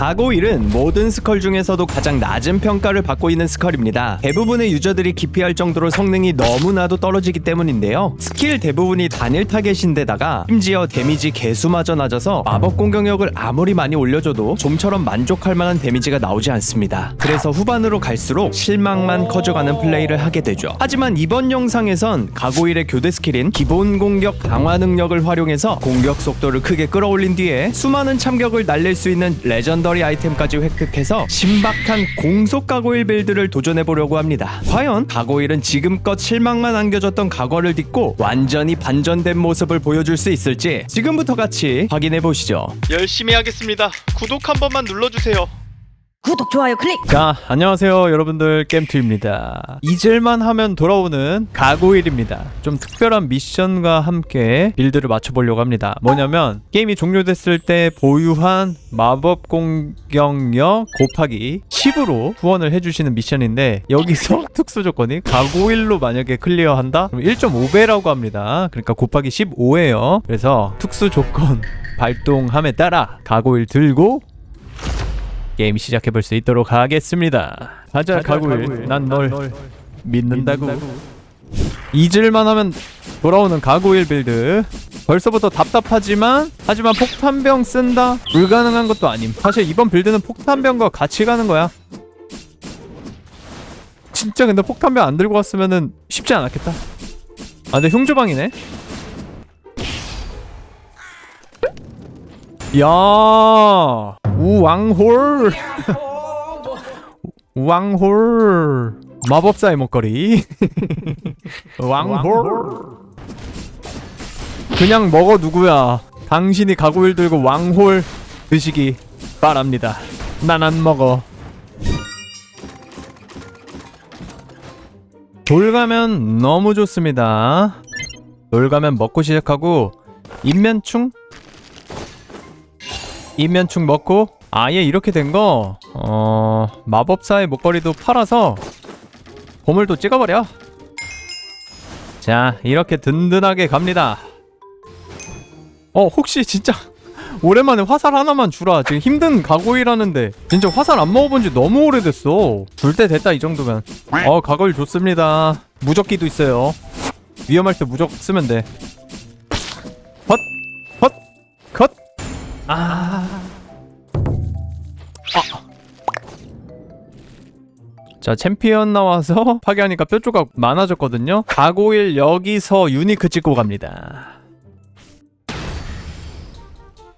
가고일은 모든 스컬 중에서도 가장 낮은 평가를 받고 있는 스컬입니다. 대부분의 유저들이 기피할 정도로 성능이 너무나도 떨어지기 때문인데요. 스킬 대부분이 단일 타겟인데다가 심지어 데미지 개수마저 낮아서 마법 공격력을 아무리 많이 올려줘도 좀처럼 만족할 만한 데미지가 나오지 않습니다. 그래서 후반으로 갈수록 실망만 커져가는 플레이를 하게 되죠. 하지만 이번 영상에선 가고일의 교대 스킬인 기본 공격 강화 능력을 활용해서 공격 속도를 크게 끌어올린 뒤에 수많은 참격을 날릴 수 있는 레전더 리 아이템까지 획득해서 신박한 공속 가고일 빌드를 도전해 보려고 합니다. 과연 가고일은 지금껏 실망만 안겨줬던 과거를 딛고 완전히 반전된 모습을 보여줄 수 있을지 지금부터 같이 확인해 보시죠. 열심히 하겠습니다. 구독 한 번만 눌러주세요. 구독 좋아요 클릭 자, 안녕하세요, 여러분들. 겜투입니다. 잊을만 하면 돌아오는 가고일입니다. 좀 특별한 미션과 함께 빌드를 맞춰보려고 합니다. 뭐냐면, 게임이 종료됐을 때 보유한 마법 공격력 곱하기 10으로 후원을 해주시는 미션인데, 여기서 특수 조건이 가고일로 만약에 클리어한다? 그럼 1.5배라고 합니다. 그러니까 곱하기 15예요. 그래서 특수 조건 발동함에 따라 가고일 들고 게임 시작해 볼 수 있도록 하겠습니다. 가자 가구일, 난널 믿는다고. 잊을만 하면 돌아오는 가구일 빌드. 벌써부터 답답하지만 하지만 폭탄병 쓴다 불가능한 것도 아님. 사실 이번 빌드는 폭탄병과 같이 가는 거야. 진짜 근데 폭탄병 안 들고 왔으면은 쉽지 않았겠다. 아 근데 흉조방이네. 야 우왕홀. 왕홀. 마법사의 목걸이. 왕홀. 그냥 먹어 누구야. 당신이 가구일 들고 왕홀 드시기 바랍니다. 난 안 먹어. 돌 가면 너무 좋습니다. 돌 가면 먹고 시작하고 인면충 인면충 먹고 아예 이렇게 된 거 어... 마법사의 목걸이도 팔아서 보물도 찍어버려. 자 이렇게 든든하게 갑니다. 어 혹시 진짜 오랜만에 화살 하나만 주라. 지금 힘든 가고이라는데. 진짜 화살 안 먹어본 지 너무 오래됐어. 줄 때 됐다 이 정도면. 어 가고일 좋습니다. 무적기도 있어요. 위험할 때 무적 쓰면 돼. 헛! 헛! 컷! 아. 아. 자, 챔피언 나와서 파괴하니까 뼈 조각 많아졌거든요. 가고일 여기서 유니크 찍고 갑니다.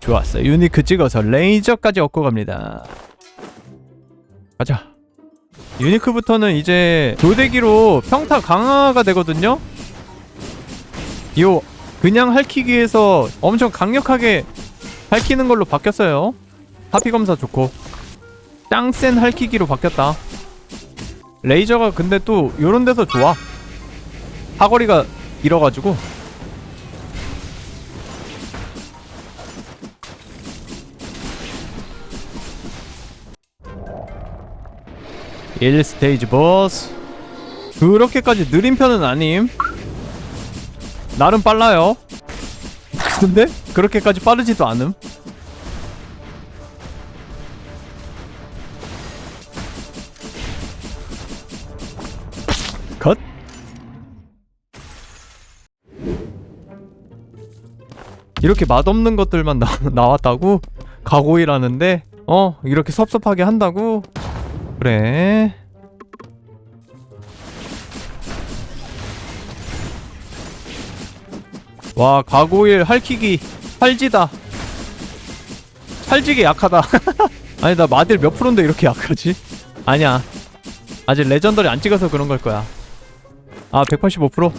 좋았어. 유니크 찍어서 레이저까지 얻고 갑니다. 가자. 유니크부터는 이제 교대기로 평타 강화가 되거든요. 요 그냥 할퀴기에서 엄청 강력하게 할퀴는 걸로 바뀌었어요. 하피 검사 좋고 짱센 할퀴기로 바뀌었다. 레이저가 근데 또 요런 데서 좋아. 사거리가 길어가지고 일 스테이지 보스 그렇게까지 느린 편은 아님 나름 빨라요 근데 그렇게까지 빠르지도 않음. 컷. 이렇게 맛없는 것들만 나, 나왔다고? 가고이라는데? 어 이렇게 섭섭하게 한다고? 그래. 와 가고일 할퀴기 팔지다. 찰지게 약하다. 아니 나 마딜 몇 프로인데 이렇게 약하지? 아니야. 아직 레전더리 안 찍어서 그런 걸 거야. 아 185%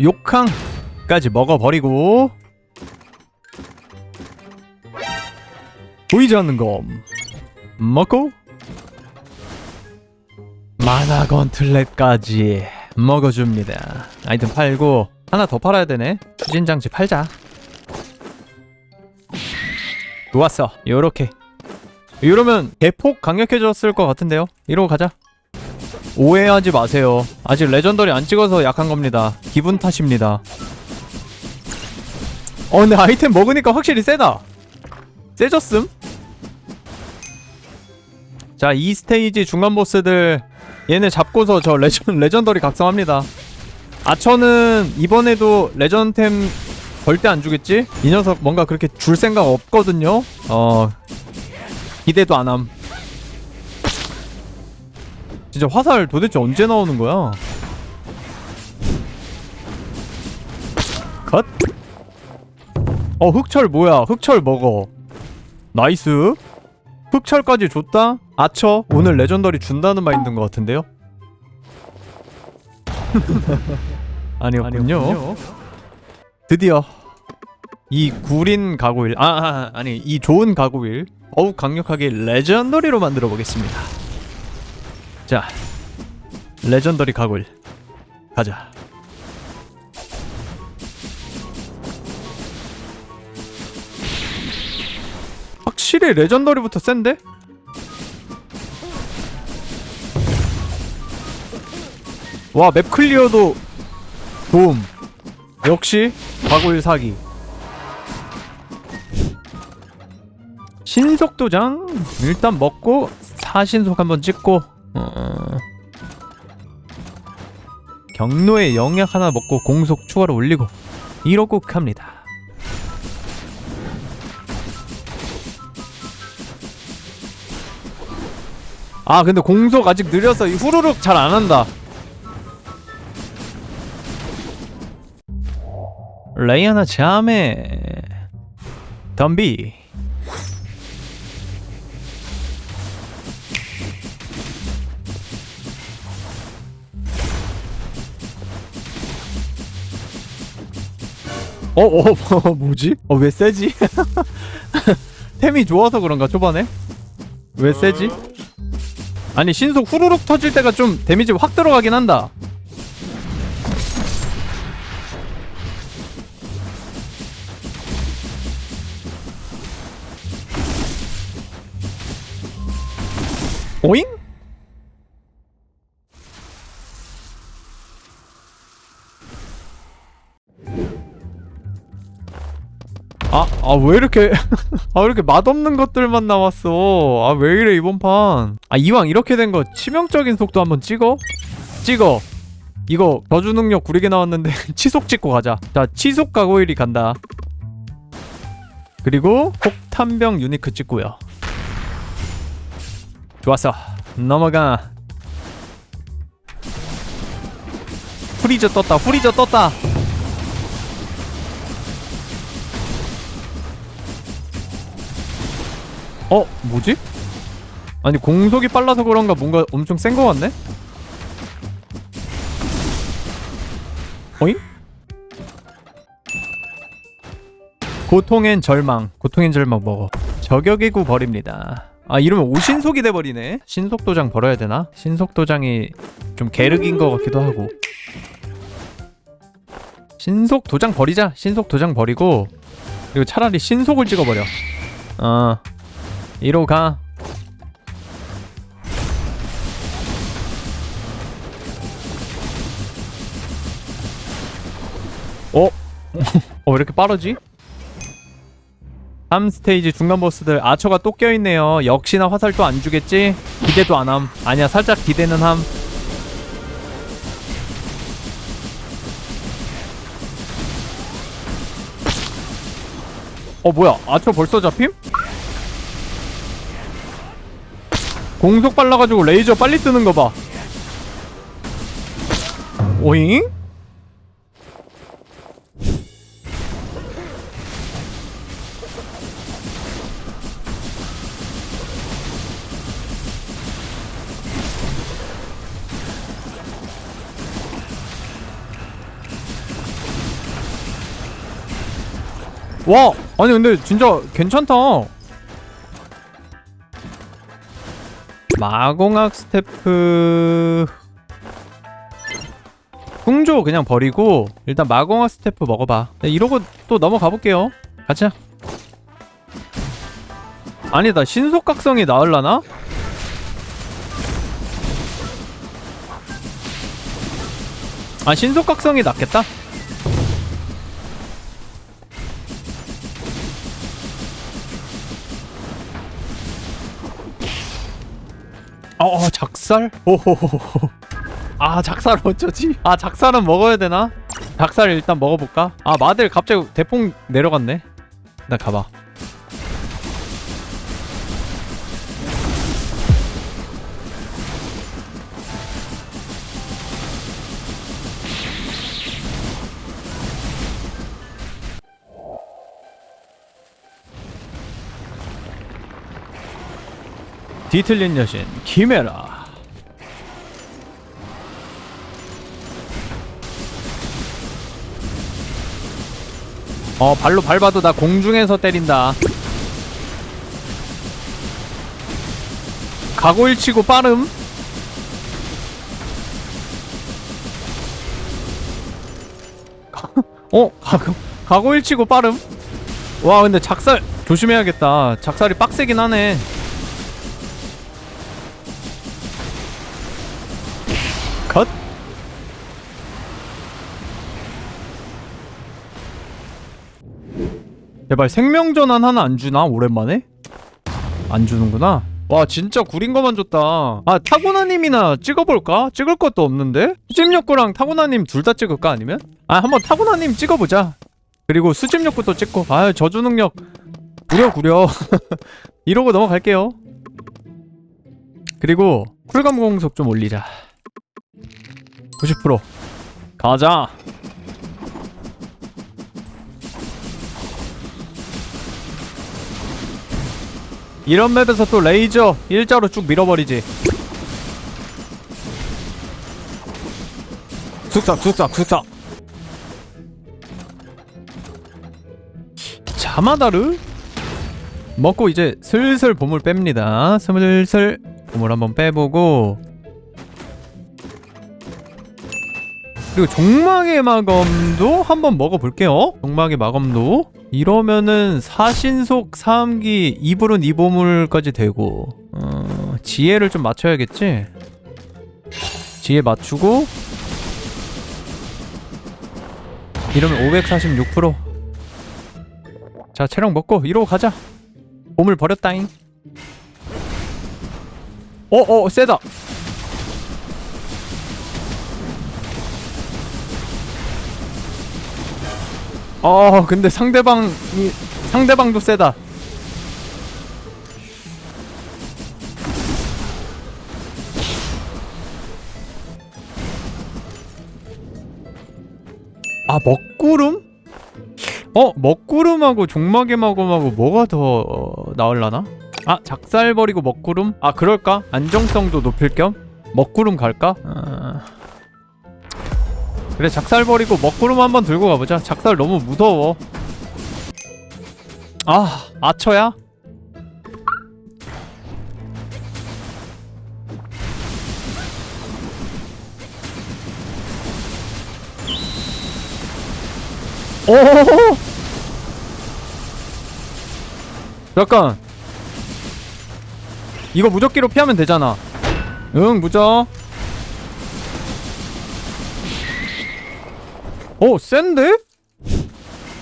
욕항까지 먹어버리고. 보이지 않는 검. 먹고. 마나 건틀렛까지 먹어줍니다. 아이템 팔고 하나 더 팔아야 되네. 추진장치 팔자. 좋았어. 요렇게. 이러면 대폭 강력해졌을 것 같은데요? 이러고 가자. 오해하지 마세요. 아직 레전더리 안 찍어서 약한 겁니다. 기분 탓입니다. 어 근데 아이템 먹으니까 확실히 세다. 세졌음? 자 이 스테이지 중간 보스들 얘네 잡고서 저 레전, 레전더리 각성합니다. 아처는 이번에도 레전템 절대 안 주겠지? 이 녀석 뭔가 그렇게 줄 생각 없거든요? 어 기대도 안함. 진짜 화살 도대체 언제 나오는 거야? 컷. 어 흑철 뭐야? 흑철 먹어. 나이스 흑철까지 줬다? 아처 오늘 레전더리 준다는 마인드인 것 같은데요? 아니었군요 드디어 이 구린 가구일 아, 아 아니 이 좋은 가구일 더욱 강력하게 레전더리로 만들어 보겠습니다 자 레전더리 가구일 가자 확실히 레전더리부터 센데? 와 맵 클리어도 도움. 역시 과거일 사기. 신속도장 일단 먹고 사신속 한번 찍고 어... 경로에 영약 하나 먹고 공속 추가로 올리고 이러고 갑니다 아 근데 공속 아직 느려서 이 후루룩 잘 안 한다 레이아나 자매 덤비 어, 어, 어, 뭐지? 어, 왜 세지? 템이 좋아서 그런가, 초반에? 왜 세지? 아니, 신속 후루룩 터질 때가 좀 데미지 확 들어가긴 한다. 오잉? 아, 아, 왜 이렇게, 아, 왜 이렇게 맛없는 것들만 나왔어. 아, 왜 이래, 이번 판. 아, 이왕 이렇게 된 거 치명적인 속도 한번 찍어? 찍어. 이거 저주 능력 구리게 나왔는데 치속 찍고 가자. 자, 치속 가고일이 간다. 그리고 폭탄병 유니크 찍고요. 좋았어. 넘어가. 후리저 떴다. 후리저 떴다. 어, 뭐지? 아니 공속이 빨라서 그런가 뭔가 엄청 센 거 같네? 어잉? 고통엔 절망 고통엔 절망 먹어 저격의구 버립니다 아 이러면 오신속이 돼버리네 신속도장 벌어야 되나? 신속도장이 좀 게르긴 거 같기도 하고 신속도장 버리자 신속도장 버리고 그리고 차라리 신속을 찍어버려 어 이로 가 어? 어 왜 이렇게 빠르지? 3스테이지 중간 보스들 아처가 또 껴있네요 역시나 화살 또 안 주겠지? 기대도 안함 아니야 살짝 기대는 함 어 뭐야 아처 벌써 잡힘? 공속 빨라가지고 레이저 빨리 뜨는 거 봐. 오잉? 와, 아니 근데 진짜 괜찮다. 마공학 스태프 풍조 그냥 버리고 일단 마공학 스태프 먹어봐. 네, 이러고 또 넘어가 볼게요. 가자. 아니다 신속각성이 나을라나? 아 신속각성이 낫겠다 작살? 오호호호 아 작살 어쩌지? 아 작살은 먹어야 되나? 작살 일단 먹어볼까? 아 마들 갑자기 대폭 내려갔네 나 가봐 뒤틀린 여신 키메라 어 발로 밟아도 나 공중에서 때린다 가고일치고 빠름 어? 가고, 가고일치고 빠름? 와 근데 작살 조심해야겠다 작살이 빡세긴 하네 제발 생명전환 하나 안 주나 오랜만에? 안 주는구나. 와 진짜 구린 거만 줬다. 아 타고나님이나 찍어볼까? 찍을 것도 없는데? 수집욕구랑 타고나님 둘 다 찍을까 아니면? 아 한번 타고나님 찍어보자. 그리고 수집욕구도 찍고. 아 저주 능력 구려 구려. 이러고 넘어갈게요. 그리고 쿨감 공속 좀 올리자. 90% 가자. 이런 맵에서 또 레이저 일자로 쭉 밀어버리지. 쑥싹 쑥싹 쑥싹 자마다르? 먹고 이제 슬슬 보물 뺍니다. 슬슬 보물 한번 빼보고. 그리고 종막의 마검도 한번 먹어볼게요. 종막의 마검도 이러면은 사신속 사암기 이불은 이보물까지 되고 어, 지혜를 좀 맞춰야겠지? 지혜 맞추고 이러면 546%자 체력 먹고 이러고 가자. 보물 버렸다잉. 어어 세다 어 근데 상대방이 상대방도 세다 아 먹구름? 어 먹구름하고 종막의 마검하고 뭐가 더 어, 나올라나? 아 작살 버리고 먹구름? 아 그럴까? 안정성도 높일 겸 먹구름 갈까? 아... 그래 작살 버리고 먹구름 한번 들고 가보자. 작살 너무 무서워. 아 아처야? 오! 잠깐 이거 무적기로 피하면 되잖아. 응 무적 오 센데?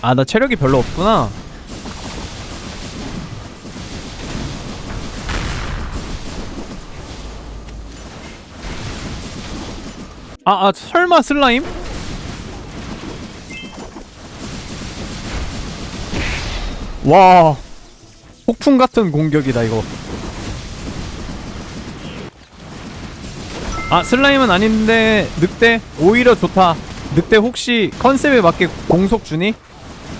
아 나 체력이 별로 없구나 아, 아 설마 슬라임? 와 폭풍 같은 공격이다 이거 아 슬라임은 아닌데 늑대 오히려 좋다 늑대 혹시 컨셉에 맞게 공속 주니?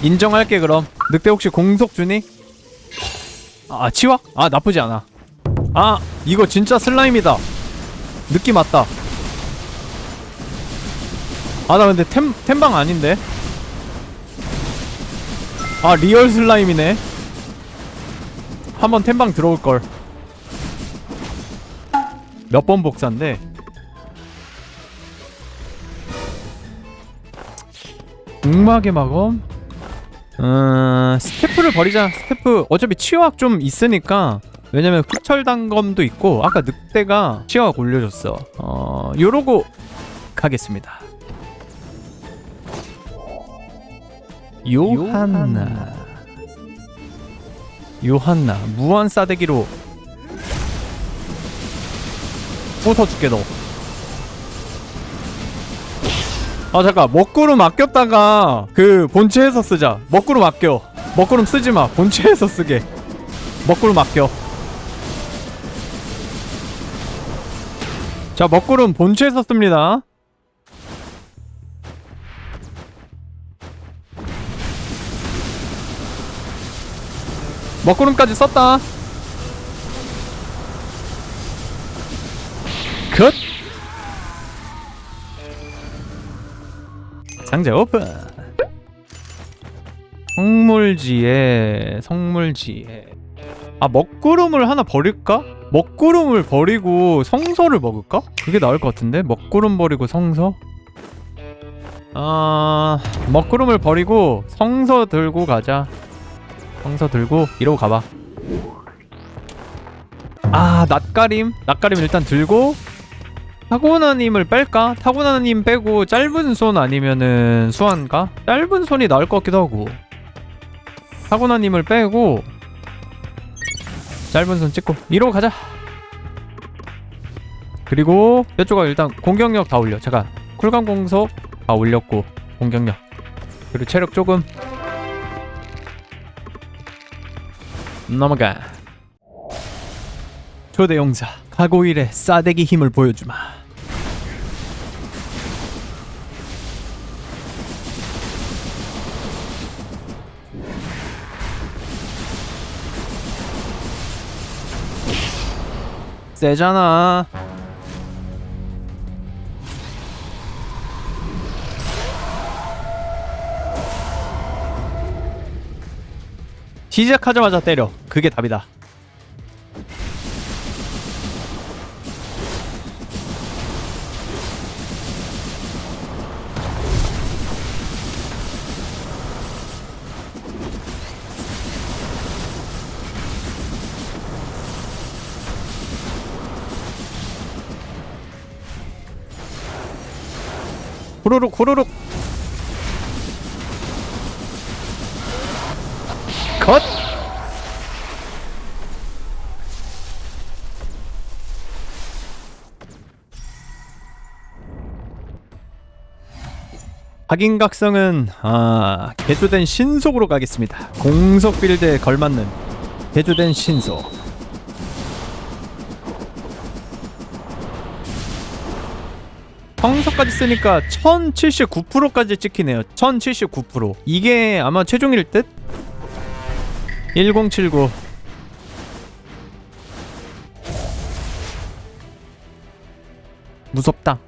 인정할게 그럼. 늑대 혹시 공속 주니? 아 치확? 아 나쁘지 않아. 아 이거 진짜 슬라임이다. 느낌 맞다. 아 나 근데 템, 템방 아닌데? 아 리얼 슬라임이네. 한번 템방 들어올걸. 몇 번 복사인데 웅막의 마검 음... 스태프를 버리자. 스태프. 어차피 치유학 좀 있으니까. 왜냐면 후철단검도 있고 아까 늑대가 치유학 올려줬어. 어... 요러고 가겠습니다. 요한나. 요한나 무한 싸대기로. 부숴줄게 너. 아 잠깐 먹구름 아꼈다가 그 본체에서 쓰자. 먹구름 아껴. 먹구름 쓰지 마. 본체에서 쓰게. 먹구름 아껴. 자 먹구름 본체에서 씁니다. 먹구름까지 썼다. 컷. 상자 오픈. 성물지에 성물지에 아 먹구름을 하나 버릴까? 먹구름을 버리고 성서를 먹을까? 그게 나을 것 같은데 먹구름 버리고 성서 아 먹구름을 버리고 성서 들고 가자 성서 들고 이러고 가봐 아 낯가림 낯가림 일단 들고 타고나님을 뺄까? 타고나님 빼고 짧은 손 아니면은 수완가? 짧은 손이 나을 것 같기도 하고. 타고나님을 빼고 짧은 손 찍고 이러고 가자. 그리고 이쪽가 일단 공격력 다 올려. 잠깐. 쿨감 공속 다 올렸고 공격력. 그리고 체력 조금. 넘어가 초대 용사 가고일의 싸대기 힘을 보여주마. 세잖아. 시작하자마자 때려. 그게 답이다 후루룩 후루룩. 컷! 확인각성은 아 개조된 신속으로 가겠습니다. 공속 빌드에 걸맞는 개조된 신속 성서까지 쓰니까 1079%까지 찍히네요. 1079% 이게 아마 최종일 듯? 1079 무섭다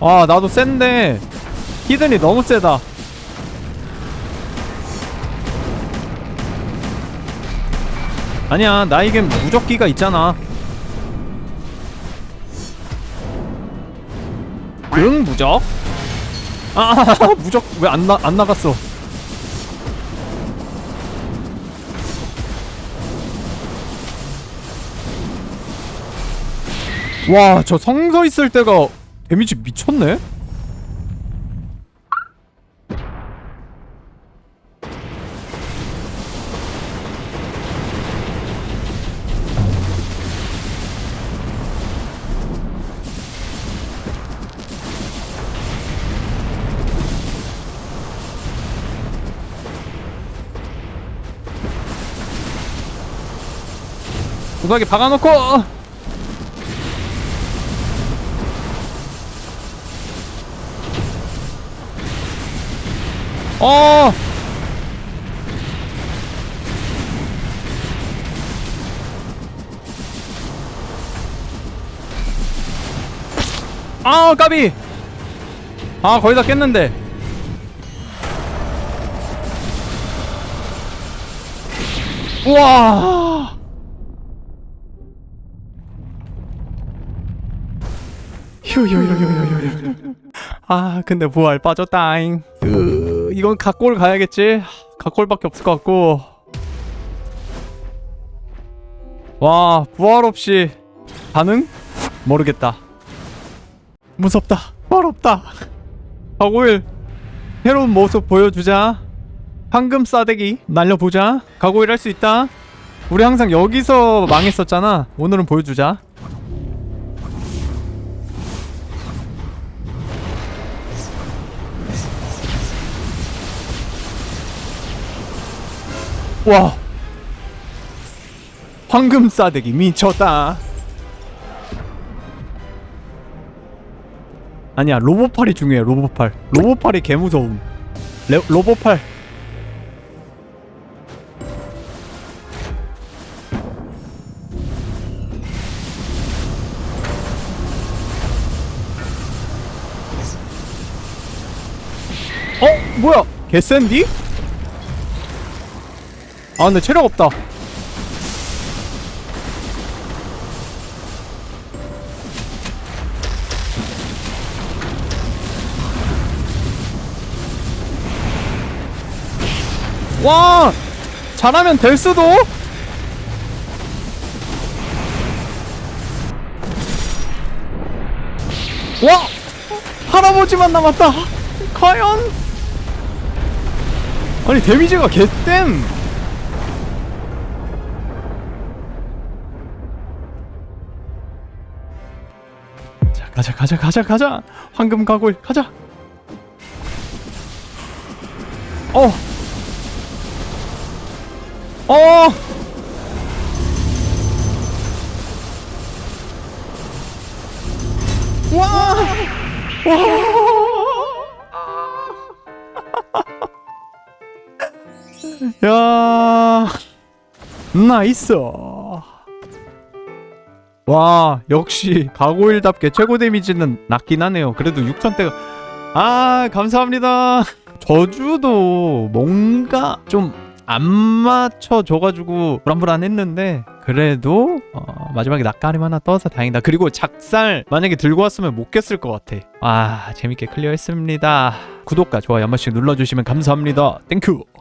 아 나도 센데. 히든이 너무 세다. 아니야 나에겐 무적기가 있잖아. 응 무적? 아 무적 왜 안 나 안 나갔어? 와 저 성서 있을 때가 데미지 미쳤네? 구석에 박아놓고 어! 아, 까비! 아, 거의 다 깼는데. 우와! 휴휴휴휴휴휴. 아 근데 부활 빠졌다잉 으, 이건 각골 가야겠지? 각골밖에 없을 것 같고. 와 부활 없이 가능? 모르겠다. 무섭다. 어렵다. 가고일. 새로운 모습 보여주자. 황금 싸대기 날려보자. 가고일 할 수 있다. 우리 항상 여기서 망했었잖아. 오늘은 보여주자 와. 황금 싸대기 미쳤다. 아니야 로봇팔이 중요해 로봇팔. 로봇팔이 개무서움. 레, 로봇팔. 어? 뭐야? 개센디? 아 근데 체력 없다. 와! 잘하면 될 수도? 와! 할아버지만 남았다. 과연? 아니 데미지가 개쌤 가자 가자 가자 가자 황금 가골 가자 어 어! 와! 와! 야! 나이스! 와, 역시 가고일답게 최고 데미지는 낮긴 하네요. 그래도 6천대가. 아, 감사합니다. 저주도 뭔가 좀 안 맞춰줘가지고 불안불안했는데 그래도 어, 마지막에 낯가림 하나 떠서 다행이다. 그리고 작살 만약에 들고 왔으면 못 깼을 것 같아. 아 재밌게 클리어했습니다. 구독과 좋아요 한 번씩 눌러주시면 감사합니다. 땡큐